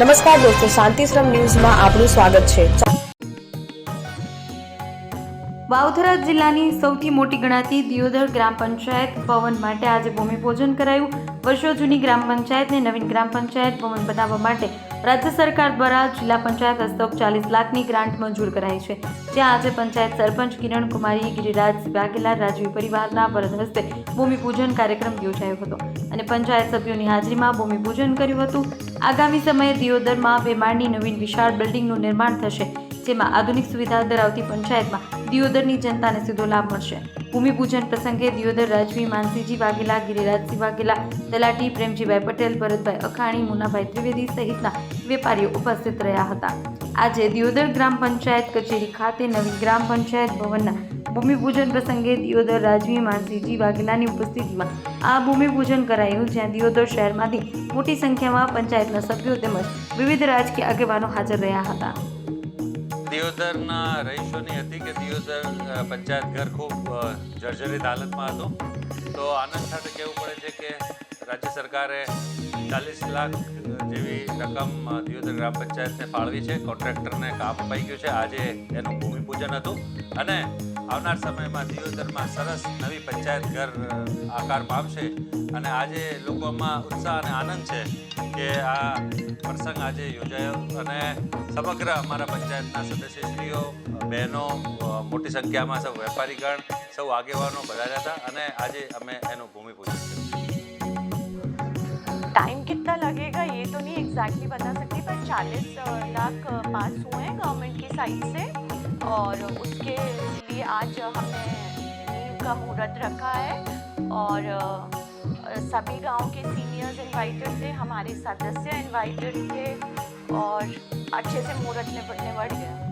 નમસ્કાર દોસ્તો, શાંતિશ્રમ ન્યૂઝમાં આપનું સ્વાગત છે. વાવથરા જિલ્લાની સૌથી મોટી ગણાતી દિયોદર ગ્રામ પંચાયત ભવન માટે આજે ભૂમિપૂજન કરાયું. વર્ષો જૂની ગ્રામ પંચાયતને નવીન ગ્રામ પંચાયત ભવન બનાવવા માટે રાજ્ય સરકાર દ્વારા જિલ્લા પંચાયત હસ્તક ચાલીસ લાખની ગ્રાન્ટ મંજૂર કરાઈ છે, જ્યાં આજે પંચાયત સરપંચ કિરણ કુમારી ગિરિરાજ વાઘેલા, રાજવી પરિવારના વરદ હસ્તે ભૂમિપૂજન કાર્યક્રમ યોજાયો હતો અને પંચાયત સભ્યોની હાજરીમાં ભૂમિપૂજન કર્યું હતું. આગામી સમયે દિયોદરમાં વેમાળની નવીન વિશાળ બિલ્ડિંગનું નિર્માણ થશે. જેમાં આધુનિક સુવિધા ધરાવતી પંચાયતમાં દિયોદરની જનતાને સીધો લાભ મળશે. ભૂમિપૂજન પ્રસંગે દિયોદર રાજવી માનસીજી વાઘેલા, ગિરિરાજસિંહ વાઘેલા તલાટી પ્રેમજીભાઈ પટેલ, ભરતભાઈ અખાણી, મુનાભાઈ ત્રિવેદી સહિતના વેપારીઓ ઉપસ્થિત રહ્યા હતા. આજે દિયોદર ગ્રામ પંચાયત કચેરી ખાતે નવી ગ્રામ પંચાયત ભવનના ભૂમિપૂજન પ્રસંગે દિયોદર રાજવી માનસીજી વાઘેલાની ઉપસ્થિતિમાં આ ભૂમિપૂજન કરાયું, જ્યાં દિયોદર શહેરમાંથી મોટી સંખ્યામાં પંચાયતના સભ્યો તેમજ વિવિધ રાજકીય આગેવાનો હાજર રહ્યા હતા. દિયોદરના રહીશોની હતી કે દિયોદર પંચાયત ઘર ખૂબ જર્જરિત હાલતમાં હતું. તો આનંદ સાથે કહેવું પડે છે કે રાજ્ય સરકારે ચાલીસ લાખ જેવી રકમ દિયોદર ગ્રામ પંચાયતને ફાળવી છે. કોન્ટ્રાક્ટરને કામ અપાઈ ગયું છે. આજે એનું ભૂમિપૂજન હતું. અને આવનાર સમયમાં દિયોદરમાં સરસ નવી પંચાયત ઘર આકાર પામશે અને આજે લોકોમાં ઉત્સાહ અને આનંદ છે કે આ પ્રસંગ આજે યોજાયો અને સમગ્ર અમારા પંચાયતના સદસ્યશ્રીઓ બહેનો અ, મોટી સંખ્યામાં સૌ વેપારીગણ સૌ આગેવાનો બધા જ હતા અને આજે અમે એનું ભૂમિપૂજન કર્યું टाइम कितना लगेगा ये तो नहीं एग्जैक्टली बता सकती पर चालीस लाख पास हुए हैं गवर्नमेंट की साइड से और उसके लिए आज हमने नींव का मुहूर्त रखा है और अ, सभी गांव के सीनियर्स इनवाइटेड थे हमारे सदस्य इनवाइटेड थे और अच्छे से मुहूर्त निपटने बढ़ गया